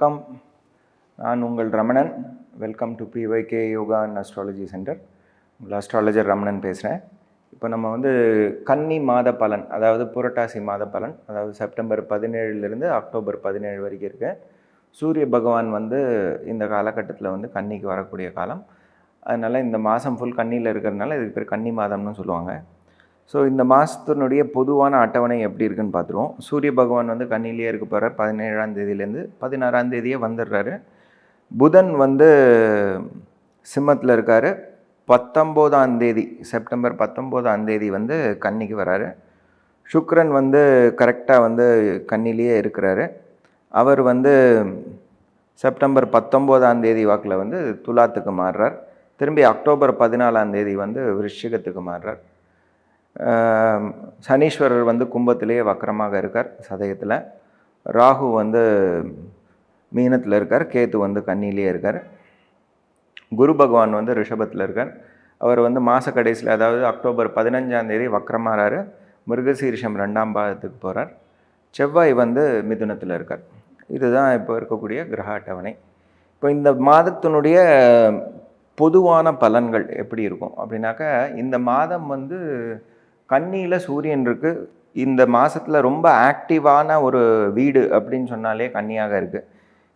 வணக்கம். நான் உங்கள் Ramanan. Welcome to BYK yoga and astrology centre உங்கள் அஸ்ட்ராலஜர் ரமணன் பேசுகிறேன் இப்போ நம்ம வந்து கன்னி மாத பலன் அதாவது புரட்டாசி மாத பலன் அதாவது செப்டம்பர் பதினேழுலேருந்து அக்டோபர் பதினேழு வரைக்கும் இருக்கு. சூரிய பகவான் வந்து இந்த காலகட்டத்தில் வந்து கன்னிக்கு வரக்கூடிய காலம். அதனால் இந்த மாதம் ஃபுல் கன்னியில் இருக்கிறதுனால இதுக்கு பேர் கன்னி மாதம்னு சொல்லுவாங்க. ஸோ இந்த மாதத்தினுடைய பொதுவான அட்டவணை எப்படி இருக்குன்னு பார்த்துருவோம். சூரிய பகவான் வந்து கண்ணிலேயே இருக்க போகிற பதினேழாம் தேதியிலேருந்து பதினாறாம் தேதியே வந்துடுறாரு. புதன் வந்து சிம்மத்தில் இருக்கார். பத்தொம்போதாம் தேதி செப்டம்பர் பத்தொம்போதாம் தேதி வந்து கன்னிக்கு வராரு. சுக்ரன் வந்து கரெக்டாக வந்து கண்ணிலேயே இருக்கிறாரு. அவர் வந்து செப்டம்பர் பத்தொம்போதாம் தேதி வாக்கில் வந்து துலாத்துக்கு மாறுறார். திரும்பி அக்டோபர் பதினாலாம் தேதி வந்து விருஷிகத்துக்கு மாறுறார். சனீஸ்வரர் வந்து கும்பத்திலேயே வக்கரமாக இருக்கார் சதயத்தில். ராகு வந்து மீனத்தில் இருக்கார் கேத்து வந்து கன்னிலேயே இருக்கார். குரு பகவான் வந்து ரிஷபத்தில் இருக்கார். அவர் வந்து மாத கடைசியில் அதாவது அக்டோபர் பதினஞ்சாம் தேதி வக்கரமாறாரு. மிருகசீரிஷம் ரெண்டாம் பாதத்துக்கு போகிறார் செவ்வாய் வந்து மிதுனத்தில் இருக்கார். இதுதான் இப்போ இருக்கக்கூடிய கிரக அட்டவணை. இப்போ இந்த மாதத்தினுடைய பொதுவான பலன்கள் எப்படி இருக்கும் அப்படின்னாக்கா இந்த மாதம் வந்து கன்னியில் சூரியன் இருக்குது இந்த மாதத்தில் ரொம்ப ஆக்டிவான ஒரு வீடு அப்படின்னு சொன்னாலே கன்னியாக இருக்குது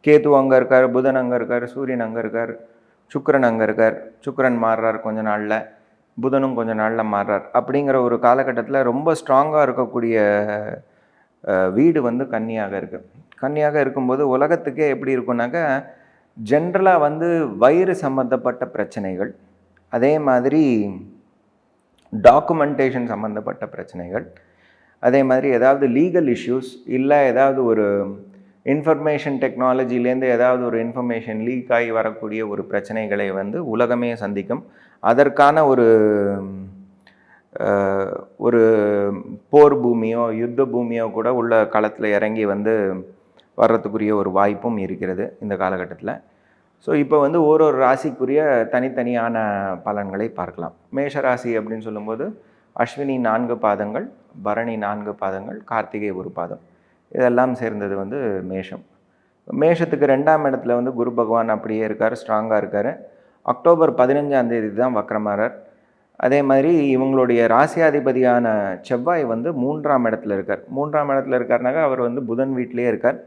கேத்து அங்கே இருக்கார் புதன் அங்கே இருக்கார் சூரியன் அங்கே இருக்கார் சுக்கரன் அங்கே இருக்கார். சுக்கரன் மாறுறார் கொஞ்ச நாளில் புதனும் கொஞ்ச நாளில் மாறுறார். அப்படிங்கிற ஒரு காலகட்டத்தில் ரொம்ப ஸ்ட்ராங்காக இருக்கக்கூடிய வீடு வந்து கன்னியாக இருக்குது கன்னியாக இருக்கும்போது உலகத்துக்கே எப்படி இருக்கும்னாக்கா ஜென்ரலாக வந்து வயிறு சம்மந்தப்பட்ட பிரச்சனைகள். அதே மாதிரி டாக்குமெண்டேஷன் சம்மந்தப்பட்ட பிரச்சனைகள். அதே மாதிரி ஏதாவது லீகல் இஷ்யூஸ் இல்லை ஏதாவது ஒரு இன்ஃபர்மேஷன் டெக்னாலஜிலேருந்து ஏதாவது ஒரு இன்ஃபர்மேஷன் லீக் ஆகி வரக்கூடிய ஒரு பிரச்சனைகளை வந்து உலகமே சந்திக்கும். அதற்கான ஒரு ஒரு போர் பூமியோ யுத்த பூமியோ கூட உள்ள களத்தில் இறங்கி வந்து வர்றதுக்குரிய ஒரு வாய்ப்பும் இருக்கிறது இந்த காலகட்டத்தில். ஸோ இப்போ வந்து ஒரு ஒரு ராசிக்குரிய தனித்தனியான பலன்களை பார்க்கலாம். மேஷ ராசி அப்படின்னு சொல்லும்போது அஸ்வினி நான்கு பாதங்கள் பரணி நான்கு பாதங்கள் கார்த்திகை ஒரு பாதம். இதெல்லாம் சேர்ந்தது வந்து மேஷம். மேஷத்துக்கு ரெண்டாம் இடத்துல வந்து குரு பகவான் அப்படியே இருக்கார் ஸ்ட்ராங்காக இருக்கார். அக்டோபர் பதினஞ்சாம் தேதி தான் வக்ரமாறார் அதே மாதிரி இவங்களுடைய ராசியாதிபதியான செவ்வாய் வந்து மூன்றாம் இடத்துல இருக்கார். மூன்றாம் இடத்துல இருக்காருனாக்கா அவர் வந்து புதன் வீட்டிலே இருக்கார்.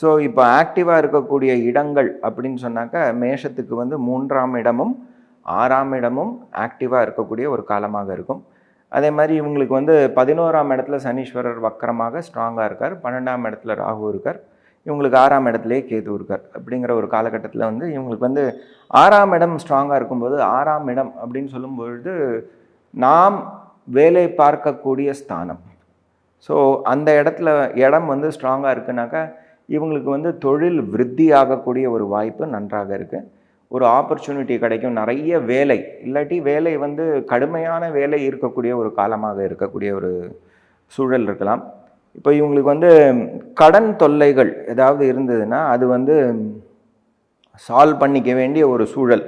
ஸோ இப்போ ஆக்டிவாக இருக்கக்கூடிய இடங்கள் அப்படின்னு சொன்னாக்கா மேஷத்துக்கு வந்து மூன்றாம் இடமும் ஆறாம் இடமும் ஆக்டிவாக இருக்கக்கூடிய ஒரு காலமாக இருக்கும். அதே மாதிரி இவங்களுக்கு வந்து பதினோராம் இடத்துல சனீஸ்வரர் வக்கரமாக ஸ்ட்ராங்காக இருக்கார். பன்னெண்டாம் இடத்துல ராகு இருக்கார். இவங்களுக்கு ஆறாம் இடத்துலேயே கேது இருக்கார். அப்படிங்கிற ஒரு காலகட்டத்தில் வந்து இவங்களுக்கு வந்து ஆறாம் இடம் ஸ்ட்ராங்காக இருக்கும்போது ஆறாம் இடம் அப்படின்னு சொல்லும்பொழுது நாம் வேலை பார்க்கக்கூடிய ஸ்தானம். ஸோ அந்த இடத்துல இடம் வந்து ஸ்ட்ராங்காக இருக்குனாக்கா இவங்களுக்கு வந்து தொழில் விருத்தி ஆகக்கூடிய ஒரு வாய்ப்பு நன்றாக இருக்குது ஒரு ஆப்பர்ச்சுனிட்டி கிடைக்கும். நிறைய வேலை இல்லாட்டி வேலை வந்து கடுமையான வேலை இருக்கக்கூடிய ஒரு காலமாக இருக்கக்கூடிய ஒரு சூழல் இருக்கலாம். இப்போ இவங்களுக்கு வந்து கடன் தொல்லைகள் ஏதாவது இருந்ததுன்னா அது வந்து சால்வ் பண்ணிக்க வேண்டிய ஒரு சூழல்.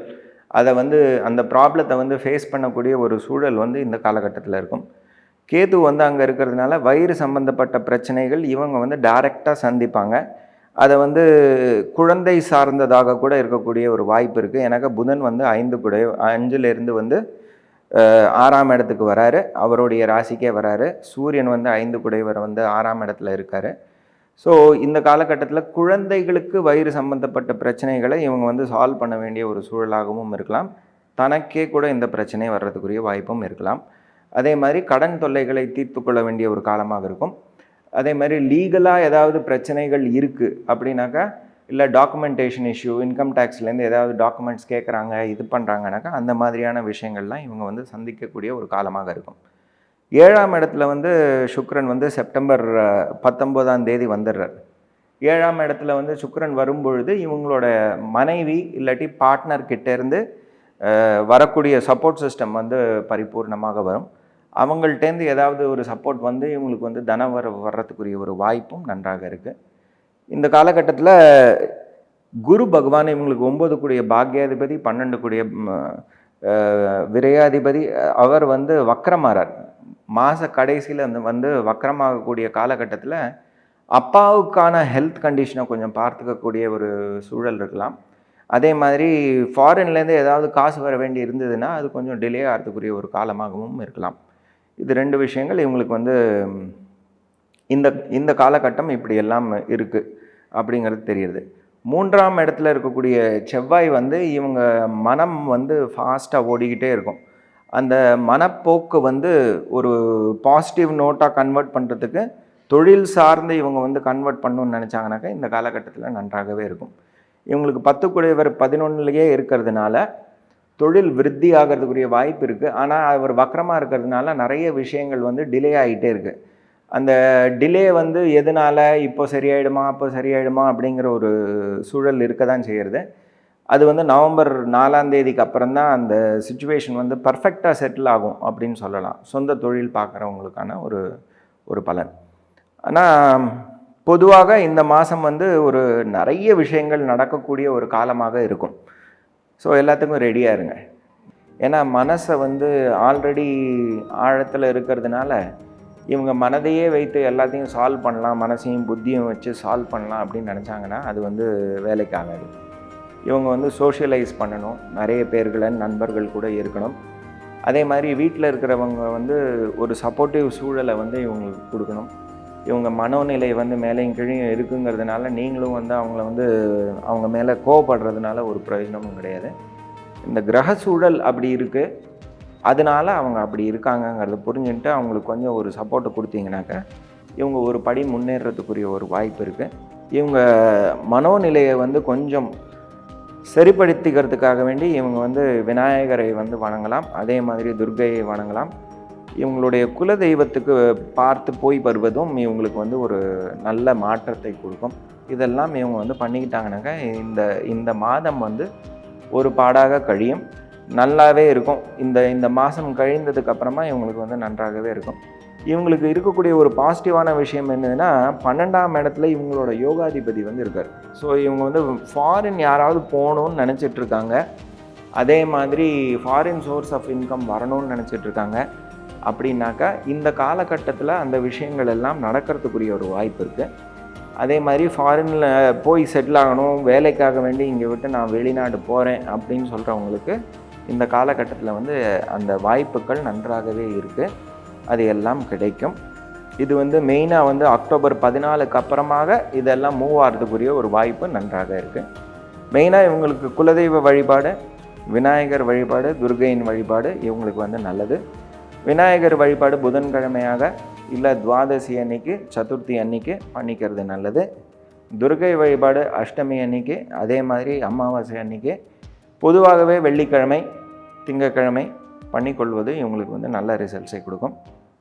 அதை வந்து அந்த ப்ராப்ளத்தை வந்து ஃபேஸ் பண்ணக்கூடிய ஒரு சூழல் வந்து இந்த காலகட்டத்தில் இருக்கும். கேது வந்து அங்கே இருக்கிறதுனால வயிறு சம்பந்தப்பட்ட பிரச்சனைகள் இவங்க வந்து டைரெக்டாக சந்திப்பாங்க. அதை வந்து குழந்தை சார்ந்ததாக கூட இருக்கக்கூடிய ஒரு வாய்ப்பு இருக்குது எனக்கு புதன் வந்து ஐந்து கூட அஞ்சுலேருந்து வந்து ஆறாம் இடத்துக்கு வராரு. அவருடைய ராசிக்கே வராரு. சூரியன் வந்து ஐந்து குடைவர் வந்து ஆறாம் இடத்துல இருக்காரு. ஸோ இந்த காலகட்டத்தில் குழந்தைகளுக்கு வயிறு சம்பந்தப்பட்ட பிரச்சனைகளை இவங்க வந்து சால்வ் பண்ண வேண்டிய ஒரு சூழலாகவும் இருக்கலாம். தனக்கே கூட இந்த பிரச்சனை வர்றதுக்குரிய வாய்ப்பும் இருக்கலாம். அதே மாதிரி கடன் தொல்லைகளை தீர்த்து கொள்ள வேண்டிய ஒரு காலமாக இருக்கும். அதே மாதிரி லீகலாக ஏதாவது பிரச்சனைகள் இருக்குது அப்படின்னாக்கா இல்லை டாக்குமெண்டேஷன் இஷ்யூ இன்கம் டேக்ஸ்லேருந்து ஏதாவது டாக்குமெண்ட்ஸ் கேட்குறாங்க இது பண்ணுறாங்கனாக்கா அந்த மாதிரியான விஷயங்கள்லாம் இவங்க வந்து சந்திக்கக்கூடிய ஒரு காலமாக இருக்கும். ஏழாம் இடத்துல வந்து சுக்ரன் வந்து செப்டம்பர் பத்தொம்போதாம் தேதி வந்துடுறார். ஏழாம் இடத்துல வந்து சுக்ரன் வரும்பொழுது இவங்களோட மனைவி இல்லாட்டி பார்ட்னர் கிட்டேருந்து வரக்கூடிய சப்போர்ட் சிஸ்டம் வந்து பரிபூர்ணமாக வரும். அவங்கள்ட்டேருந்து ஏதாவது ஒரு சப்போர்ட் வந்து இவங்களுக்கு வந்து தன வர வர்றதுக்குரிய ஒரு வாய்ப்பும் நன்றாக இருக்குது இந்த காலகட்டத்தில் குரு பகவான் இவங்களுக்கு ஒன்பது கூடிய பாக்யாதிபதி பன்னெண்டு கூடிய விரையாதிபதி அவர் வந்து வக்கரமாறார். மாத கடைசியில் வந்து வந்து வக்கரமாகக்கூடிய காலகட்டத்தில் அப்பாவுக்கான ஹெல்த் கண்டிஷனை கொஞ்சம் பார்த்துக்கக்கூடிய ஒரு சூழல் இருக்கலாம். அதே மாதிரி ஃபாரின்லேருந்து ஏதாவது காசு வர வேண்டி இருந்ததுன்னா அது கொஞ்சம் டிலே ஆகிறதுக்குரிய ஒரு காலமாகவும் இருக்கலாம். இது ரெண்டு விஷயங்கள் இவங்களுக்கு வந்து இந்த இந்த காலகட்டம் இப்படி எல்லாம் இருக்குது அப்படிங்கிறது தெரியுது. மூன்றாம் இடத்துல இருக்கக்கூடிய செவ்வாய் வந்து இவங்க மனம் வந்து ஃபாஸ்ட்டாக ஓடிக்கிட்டே இருக்கும். அந்த மனப்போக்கு வந்து ஒரு பாசிட்டிவ் நோட்டாக கன்வெர்ட் பண்ணுறதுக்கு தொழில் சார்ந்து இவங்க வந்து கன்வெர்ட் பண்ணணும்னு நினச்சாங்கனாக்கா இந்த காலகட்டத்தில் நன்றாகவே இருக்கும். இவங்களுக்கு பத்து குடையவர் பதினொன்றுலேயே இருக்கிறதுனால தொழில் விருத்தி ஆகிறதுக்குரிய வாய்ப்பு இருக்குது ஆனால் அவர் வக்கரமாக இருக்கிறதுனால நிறைய விஷயங்கள் வந்து டிலே ஆகிட்டே இருக்குது அந்த டிலே வந்து எதனால் இப்போ சரியாயிடுமா அப்போ சரியாயிடுமா அப்படிங்கிற ஒரு சூழல் இருக்க தான் செய்கிறது அது வந்து நவம்பர் நாலாம் தேதிக்கு அப்புறம் தான் அந்த சுச்சுவேஷன் வந்து பர்ஃபெக்டாக செட்டில் ஆகும் அப்படின்னு சொல்லலாம். சொந்த தொழில் பார்க்குறவங்களுக்கான ஒரு ஒரு பலன். ஆனால் பொதுவாக இந்த மாதம் வந்து ஒரு நிறைய விஷயங்கள் நடக்கக்கூடிய ஒரு காலமாக இருக்கும். ஸோ எல்லாத்துக்கும் ரெடியாக இருங்க. ஏன்னா மனசை வந்து ஆல்ரெடி ஆழத்தில் இருக்கிறதுனால இவங்க மனதையே வைத்து எல்லாத்தையும் சால்வ் பண்ணலாம் மனசையும் புத்தியும் வச்சு சால்வ் பண்ணலாம் அப்படின்னு நினச்சாங்கன்னா அது வந்து வேலைக்கு ஆகாது. இவங்க வந்து சோஷியலைஸ் பண்ணணும். நிறைய பேர்களை நண்பர்கள் கூட இருக்கணும். அதே மாதிரி வீட்டில் இருக்கிறவங்க வந்து ஒரு சப்போர்ட்டிவ் சூழலை வந்து இவங்களுக்கு கொடுக்கணும். இவங்க மனோநிலை வந்து மேலேயும் கீழே இருக்குங்கிறதுனால நீங்களும் வந்து அவங்கள வந்து அவங்க மேலே கோவப்படுறதுனால ஒரு பிரயோஜனமும் கிடையாது. இந்த கிரக சூழல் அப்படி இருக்குது அதனால அவங்க அப்படி இருக்காங்கங்கிறத புரிஞ்சுட்டு அவங்களுக்கு கொஞ்சம் ஒரு சப்போர்ட்டை கொடுத்தீங்கனாக்கா இவங்க ஒரு படி முன்னேறதுக்குரிய ஒரு வாய்ப்பு இருக்குது இவங்க மனோநிலையை வந்து கொஞ்சம் சரிப்படுத்திக்கிறதுக்காக வேண்டி இவங்க வந்து விநாயகரை வந்து வணங்கலாம். அதே மாதிரி துர்கையை வணங்கலாம். இவங்களுடைய குல தெய்வத்துக்கு பார்த்து போய் வருவதும் இவங்களுக்கு வந்து ஒரு நல்ல மாற்றத்தை கொடுக்கும். இதெல்லாம் இவங்க வந்து பண்ணிக்கிட்டாங்கனாக்கா இந்த இந்த மாதம் வந்து ஒரு பாடாக கழியும். நல்லாவே இருக்கும். இந்த இந்த மாதம் கழிந்ததுக்கு அப்புறமா இவங்களுக்கு வந்து நன்றாகவே இருக்கும். இவங்களுக்கு இருக்கக்கூடிய ஒரு பாசிட்டிவான விஷயம் என்னதுன்னா பன்னெண்டாம் இடத்துல இவங்களோட யோகாதிபதி வந்து இருக்கார். ஸோ இவங்க வந்து ஃபாரின் யாராவது போகணும்னு நினச்சிட்டு இருக்காங்க. அதே மாதிரி ஃபாரின் சோர்ஸ் ஆஃப் இன்கம் வரணும்னு நினச்சிட்ருக்காங்க அப்படின்னாக்கா இந்த காலகட்டத்தில் அந்த விஷயங்கள் எல்லாம் நடக்கிறதுக்குரிய ஒரு வாய்ப்பு இருக்குது அதே மாதிரி ஃபாரினில் போய் செட்டில் ஆகணும் வேலைக்காக வேண்டி இங்கே விட்டு நான் வெளிநாடு போகிறேன் அப்படின்னு சொல்கிறவங்களுக்கு இந்த காலகட்டத்தில் வந்து அந்த வாய்ப்புகள் நன்றாகவே இருக்குது அது எல்லாம் கிடைக்கும். இது வந்து மெயினாக வந்து அக்டோபர் பதினாலுக்கு அப்புறமாக இதெல்லாம் மூவ் ஆகிறதுக்குரிய ஒரு வாய்ப்பு நன்றாக இருக்குது மெயினாக இவங்களுக்கு குலதெய்வ வழிபாடு விநாயகர் வழிபாடு துர்கையின் வழிபாடு இவங்களுக்கு வந்து நல்லது. விநாயகர் வழிபாடு புதன்கிழமையாக இல்லை துவாதசி அன்னைக்கு சதுர்த்தி அன்னைக்கு பண்ணிக்கிறது நல்லது. துர்கை வழிபாடு அஷ்டமி அன்னைக்கு அதே மாதிரி அமாவாசை அன்னைக்கு பொதுவாகவே வெள்ளிக்கிழமை திங்கக்கிழமை பண்ணிக்கொள்வது இவங்களுக்கு வந்து நல்ல ரிசல்ட்ஸை கொடுக்கும்.